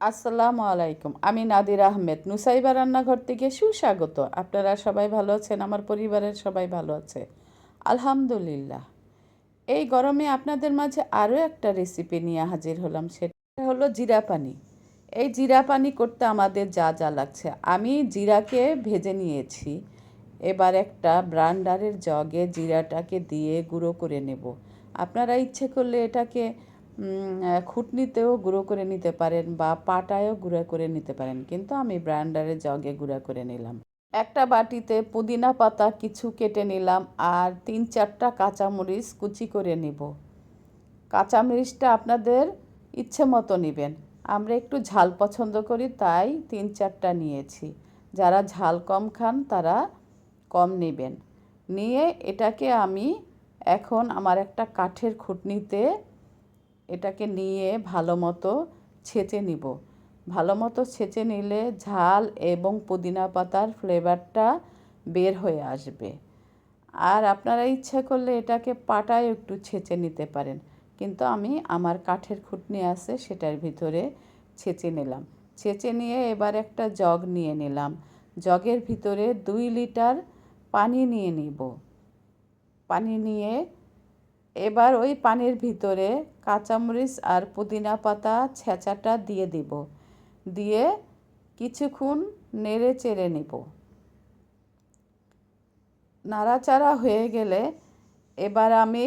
আসসালামু আলাইকুম। আমি নাদির আহমেদ। নুসাইবা রান্নাঘর থেকে সুস্বাগত। আপনারা সবাই ভালো আছেন? আমার পরিবারের সবাই ভালো আছে। আলহামদুলিল্লাহ। এই গরমে আপনাদের মাঝে আরও একটা রেসিপি নিয়ে হাজির হলাম। সেটা হলো জিরা পানি। এই জিরা পানি করতে আমাদের যা যা লাগছে। আমি জিরাকে ভেজে নিয়েছি। এবার একটা ব্রান্ডারের জগে জিরাটাকে দিয়ে গুঁড়ো করে নেব। আপনারা ইচ্ছে করলে এটাকে খুঁটনিতেও গুঁড়ো করে নিতে পারেন বা পাটায়ও গুঁড়ো করে নিতে পারেন। কিন্তু আমি ব্রান্ডারে জগে গুঁড়া করে নিলাম। একটা বাটিতে পুদিনা পাতা কিছু কেটে নিলাম আর তিন চারটা কাঁচামরিচ কুচি করে নিব। কাঁচামরিচটা আপনাদের ইচ্ছে মতো নেবেন। আমরা একটু ঝাল পছন্দ করি, তাই তিন চারটা নিয়েছি। যারা ঝাল কম খান, তারা কম নেবেন। নিয়ে এটাকে আমি এখন আমার একটা কাঠের খুঁটনিতে এটাকে নিয়ে ভালো মতো ছেঁচে নিব। ভালো মতো ছেঁচে নিলে ঝাল এবং পুদিনা পাতার ফ্লেভারটা বের হয়ে আসবে। আর আপনারা ইচ্ছা করলে এটাকে পাটায় একটু ছেঁচে নিতে পারেন। কিন্তু আমি আমার কাঠের খুঁটনি আছে সেটার ভিতরে ছেঁচে নিলাম। ছেঁচে নিয়ে এবার একটা জগ নিয়ে নিলাম। জগের ভিতরে দুই লিটার পানি নিয়ে নিব। পানি নিয়ে এবার ওই পানির ভিতরে কাঁচামরিচ আর পুদিনা পাতা ছেঁচাটা দিয়ে দিব। দিয়ে কিছুক্ষণ নেড়ে চেড়ে নিব। নাড়াচাড়া হয়ে গেলে এবার আমি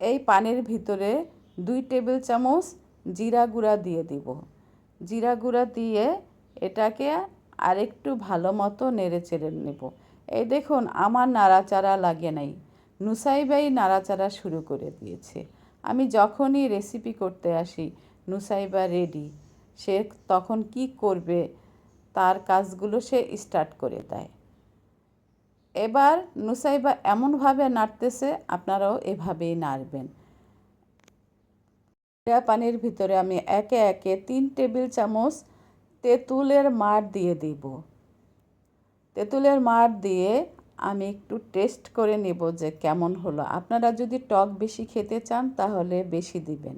এই পানির ভিতরে দুই টেবিল চামচ জিরা গুঁড়া দিয়ে দিব। জিরা গুঁড়া দিয়ে এটাকে আরেকটু ভালো মতো নেড়ে চেড়ে নেব। এই দেখুন, আমার নাড়াচাড়া লাগে নাই। নুসাইবাই নাড়াচাড়া শুরু করে দিয়েছে। আমি যখনই রেসিপি করতে আসি, নুসাইবা রেডি সে তখন কি করবে, তার কাজগুলো সে স্টার্ট করে দেয়। এবার নুসাইবা এমনভাবে নাড়তেছে, আপনারাও এভাবেই নাড়বেন। পানির ভিতরে আমি একে একে তিন টেবিল চামচ তেঁতুলের মার দিয়ে দিব। তেঁতুলের মার দিয়ে আমি একটু টেস্ট করে নেব যে কেমন হলো। আপনারা যদি টক বেশি খেতে চান, তাহলে বেশি দিবেন।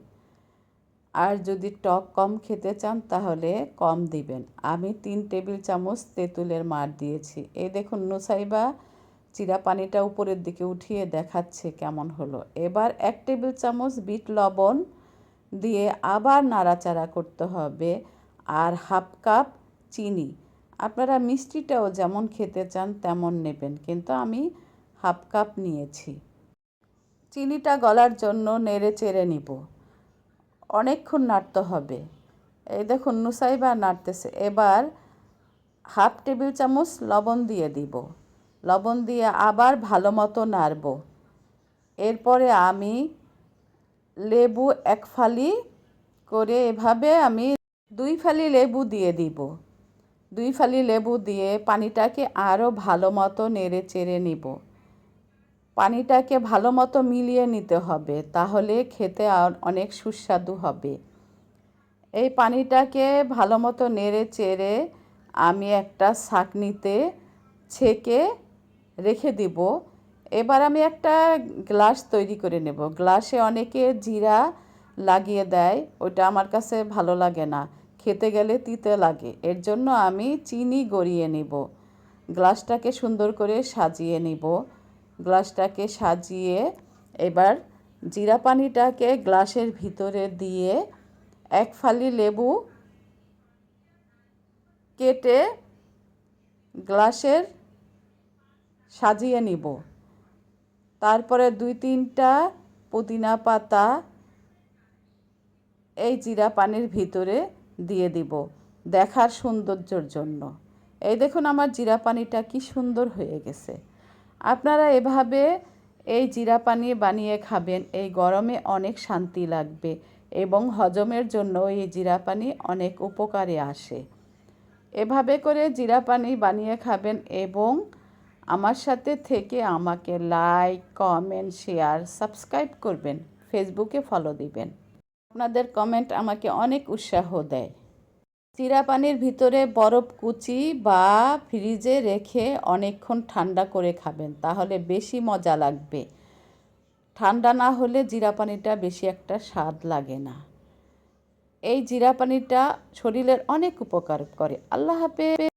আর যদি টক কম খেতে চান, তাহলে কম দিবেন। আমি তিন টেবিল চামচ তেঁতুলের মার দিয়েছি। এই দেখুন, নুসাইবা চিরা পানিটা উপরের দিকে উঠিয়ে দেখাচ্ছে কেমন হলো। এবার এক টেবিল চামচ বিট লবণ দিয়ে আবার নাড়াচাড়া করতে হবে। আর হাফ কাপ চিনি আপনারা মিষ্টিটাও যেমন খেতে চান তেমন নেবেন, কিন্তু আমি হাফ কাপ নিয়েছি। চিনিটা গলার জন্য নেড়ে চেড়ে নিব। অনেকক্ষণ নাড়তে হবে। এই দেখুন, নুসাইবা নাড়তেছে। এবার হাফ টেবিল চামচ লবণ দিয়ে দিব। লবণ দিয়ে আবার ভালো মতো নাড়ব। এরপরে আমি লেবু এক ফালি করে এভাবে আমি দুই ফালি লেবু দিয়ে দিব। দুই ফালি লেবু দিয়ে পানিটাকে আরও ভালো মতো নেড়ে চেড়ে নিব। পানিটাকে ভালো মতো মিলিয়ে নিতে হবে, তাহলে খেতে অনেক সুস্বাদু হবে। এই পানিটাকে ভালো মতো নেড়ে চেড়ে আমি একটা ছাঁকনিতে ছেঁকে রেখে দিব। এবার আমি একটা গ্লাস তৈরি করে নেব। গ্লাসে অনেকে জিরা লাগিয়ে দেয়, ওটা আমার কাছে ভালো লাগে না। খেতে গেলে তিতে লাগে, এর জন্য আমি চিনি গড়িয়ে নিব। গ্লাসটাকে সুন্দর করে সাজিয়ে নিব। গ্লাসটাকে সাজিয়ে এবার জিরা পানিটাকে গ্লাসের ভিতরে দিয়ে এক ফালি লেবু কেটে গ্লাসের সাজিয়ে নিব। তারপরে দুই তিনটা পুদিনা পাতা এই জিরা পানির ভিতরে দিয়ে দিব দেখার সৌন্দর্যর জন্য। এই দেখুন আমার জিরা পানিটা কি সুন্দর হয়ে গেছে। আপনারা এভাবে এই জিরা পানি বানিয়ে খাবেন, এই গরমে অনেক শান্তি লাগবে এবং হজমের জন্য এই জিরা পানি অনেক উপকারে আসে। এভাবে করে জিরা পানি বানিয়ে খাবেন এবং আমার সাথে থেকে আমাকে লাইক কমেন্ট শেয়ার সাবস্ক্রাইব করবেন ফেসবুকে ফলো দিবেন। আপনাদের কমেন্ট আমাকে অনেক উৎসাহ দেয়। চিরা পানির ভিতরে বরফ কুচি বা ফ্রিজে রেখে অনেকক্ষণ ঠান্ডা করে খাবেন, তাহলে বেশি মজা লাগবে। ঠান্ডা না হলে জিরা পানিটা বেশি একটা স্বাদ লাগে না। এই জিরা পানিটা শরীরের অনেক উপকার করে। আল্লাহ হাফেজ।